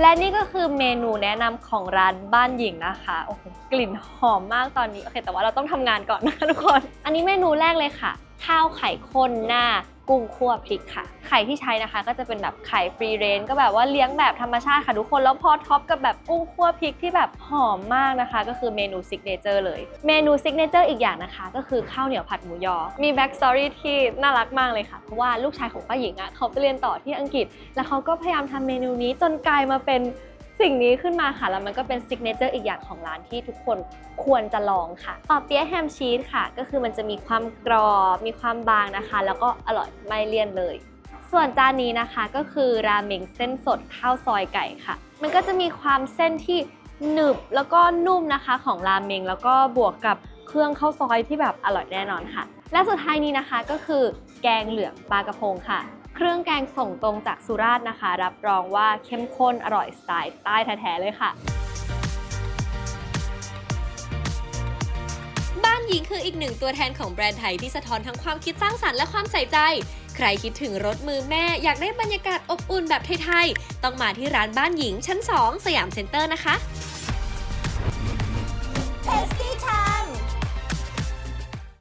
และนี่ก็คือเมนูแนะนำของร้านบ้านหญิงนะคะโอ้โหกลิ่นหอมมากตอนนี้โอเค แต่ว่าเราต้องทำงานก่อนนะคะทุกคน อันนี้เมนูแรกเลยค่ะ ข้าวไข่ข้นหน้า กุ้งคั่วพริกค่ะ ไข่ที่ใช้นะคะ ก็จะเป็นแบบไข่ฟรีเรนก็แบบว่าเลี้ยงแบบธรรมชาติค่ะทุกคน แล้วพอท็อปกับแบบกุ้งคั่วพริกที่แบบหอมมากนะคะ ก็คือเมนูซิกเนเจอร์เลย เมนูซิกเนเจอร์อีกอย่างนะคะ ก็คือข้าวเหนียวผัดหมูยอ มีแบ็กสตอรี่ที่น่ารักมากเลยค่ะ เพราะว่าลูกชายของป้าหญิงอะเขาไปเรียนต่อที่อังกฤษ แล้วเขาก็พยายามทำเมนูนี้จนกลายมาเป็น สิ่งนี้ขึ้นมาค่ะ แล้วมันก็เป็นซิกเนเจอร์อีกอย่างของร้านที่ทุกคนควรจะลองค่ะต่อเปี๊ยะแฮมชีสค่ะ ก็คือมันจะมีความกรอบ มีความบางนะคะ แล้วก็อร่อยไม่เลี่ยนเลย ส่วนจานนี้นะคะก็คือราเมงเส้นสดข้าวซอยไก่ค่ะ มันก็จะมีความเส้นที่หนึบแล้วก็นุ่มนะคะของราเมงแล้วก็บวกกับเครื่องข้าวซอยที่แบบอร่อยแน่นอนค่ะ และสุดท้ายนี้นะคะก็คือแกงเหลืองปลากระพงค่ะ เครื่องแกงส่งตรงจากสุราษฎร์นะคะ รับรองว่าเข้มข้นอร่อยสไตล์ใต้แท้ๆเลยค่ะ บ้านหญิงคืออีกหนึ่งตัวแทนของแบรนด์ไทยที่สะท้อนทั้งความคิดสร้างสรรค์และความใส่ใจ ใครคิดถึงรถมือแม่อยากได้บรรยากาศอบอุ่นแบบไทยๆ ต้องมาที่ร้านบ้านหญิงชั้น 2 สยามเซ็นเตอร์นะคะ